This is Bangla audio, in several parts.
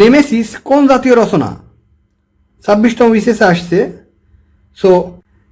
নেমেসিস কোন জাতীয় রচনা? ছাব্বিশতম বিশেষে আসছে। সো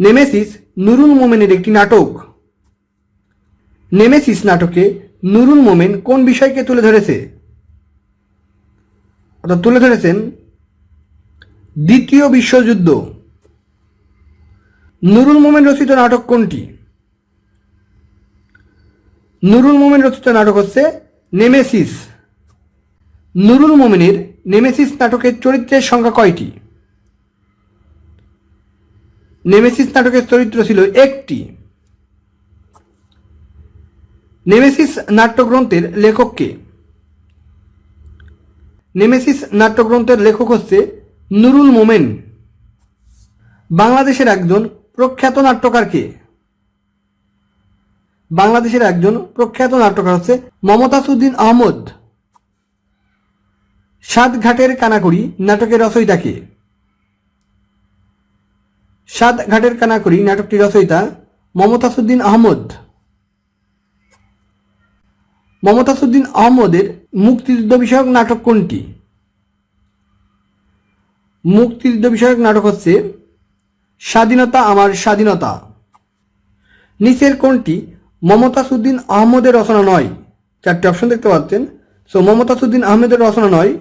নেমেসিস নুরুল মোমেনের একটি নাটক। নেমেসিস নাটকে নুরুল মোমেন কোন বিষয়কে তুলে ধরেছে? অর্থাৎ তুলে ধরেছেন দ্বিতীয় বিশ্বযুদ্ধ। নুরুল মোমেন রচিত নাটক কোনটি? নুরুল মোমেন রচিত নাটক হচ্ছে নেমেসিস। নুরুল মোমেনের নেমেসিস নাটকের চরিত্রের সংখ্যা কয়টি? নেমেসিস নাটকের চরিত্র ছিল একটি। নেমেসিস নাট্যগ্রন্থের লেখককে নেমেসিস নাট্যগ্রন্থের লেখক হচ্ছে নুরুল মোমেন। বাংলাদেশের একজন প্রখ্যাত নাট্যকারকে বাংলাদেশের একজন প্রখ্যাত নাট্যকার হচ্ছে মমতাজ উদ্দিন আহমদ। সাত ঘাটের কানাকড়ি নাটকের রচয়িতাকে সাত ঘাটের কানাকড়ি নাটকটির রচয়িতা মমতাসুদ্দিন আহমদ। মমতাসুদ্দিন আহমদের মুক্তিযুদ্ধ বিষয়ক নাটক কোনটি? মুক্তিযুদ্ধ বিষয়ক নাটক হচ্ছে স্বাধীনতা আমার স্বাধীনতা। নিচের কোনটি? মমতাসুদ্দিন আহমদের রচনা নয়। চারটি অপশন দেখতে পাচ্ছেন। সো মমতাসুদ্দিন আহমেদের রচনা নয়।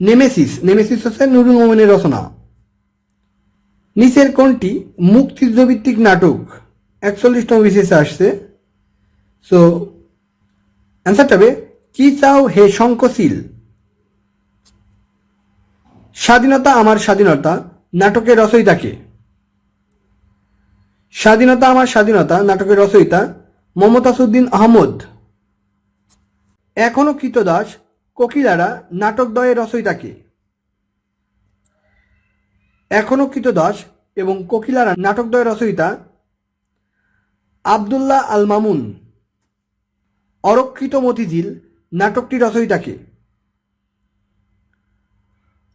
নেমেসিস নেমেসিস হচ্ছে নুরুল মোমেনের রচনা। নিচের কোনটি মুক্তিযুদ্ধভিত্তিক নাটক একচল্লিশতম বিশেষে আসছে। সো অ্যান্সারটা হবে, কি চাও হে শঙ্কশীল? স্বাধীনতা আমার স্বাধীনতা, নাটকের রচয়িতাকে স্বাধীনতা আমার স্বাধীনতা, নাটকের রচয়িতা মমতাজউদ্দিন আহমদ। এখনও কৃতদাস কোকিলারা নাটকদ্বয়ের রচয়িতাকে। এখনও কৃতদাস এবং কোকিলারা নাটকদ্বয়ের রচয়িতা আবদুল্লাহ আল মামুন। অরক্ষিত মতিঝিল নাটকটি রচয়িতাকে।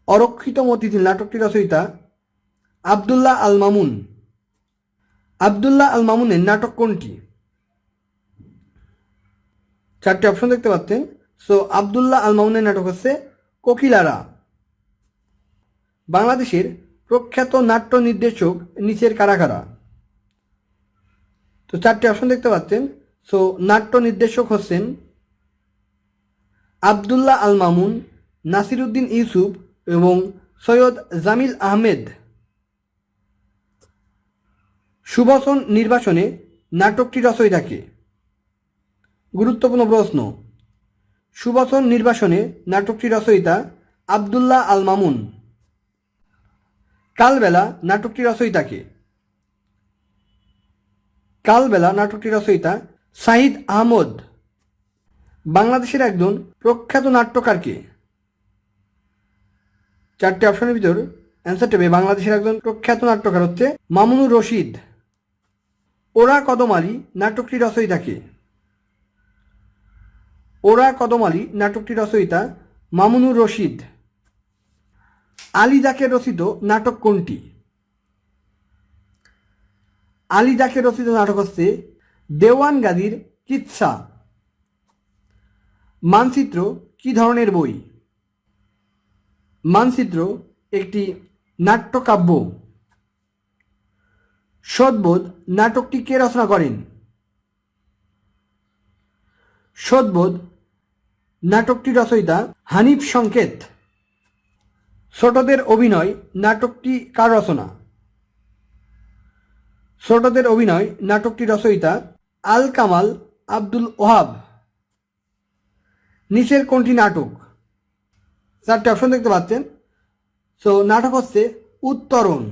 অরক্ষিত মতিঝিল নাটকটি রচয়িতা আবদুল্লাহ আল মামুন। আবদুল্লাহ আল মামুনের নাটক কোনটি? চারটি অপশন দেখতে পাচ্ছেন। সো আবদুল্লাহ আল মামুনের নাটক হচ্ছে কোকিলারা। বাংলাদেশের প্রখ্যাত নাট্য নির্দেশক নিচের কারা কারা তো চারটি অপশন দেখতে পাচ্ছেন। সো নাট্য নির্দেশক হচ্ছেন আবদুল্লাহ আল মামুন নাসিরুদ্দিন ইউসুফ এবং সৈয়দ জামিল আহমেদ। সুবসন নির্বাচনে নাটকটি রচয়িতাকে গুরুত্বপূর্ণ প্রশ্ন। সুবসন নির্বাসনে নাটকটি রচয়িতা আবদুল্লাহ আল মামুন কালবেলা নাটকটি রচয়িতাকে। কালবেলা নাটকটি রচয়িতা সাহিদ আহমদ। বাংলাদেশের একজন প্রখ্যাত নাট্যকারকে। চারটি অপশনের ভিতর অ্যান্সার টেবে বাংলাদেশের একজন প্রখ্যাত নাট্যকার হচ্ছে মামুনুর রশিদ। ওরা কদম আলী নাটকটি রচয়িতাকে। ওরা কদম আলী, নাটকটি রচয়িতা মামুনুর রশিদ। আলী জাকের রচিত নাটক কোনটি? আলী জাকের রচিত নাটক হচ্ছে দেওয়ান গাদির কিচ্ছা মানচিত্র কি ধরনের বই? মানচিত্র একটি নাট্যকাব্য। সদবোধ নাটকটি কে রচনা করেন? সদবোধ নাটকটি রচয়িতা হানিফ সংকেত। ছোটদের অভিনয় নাটকটি কার রচনা? ছোটদের অভিনয় নাটকটি রচয়িতা আল কামাল আব্দুল ওহাব। নিচের কোনটি নাটক? চারটি অপশন দেখতে পাচ্ছেন। সো, নাটক হচ্ছে উত্তরণ।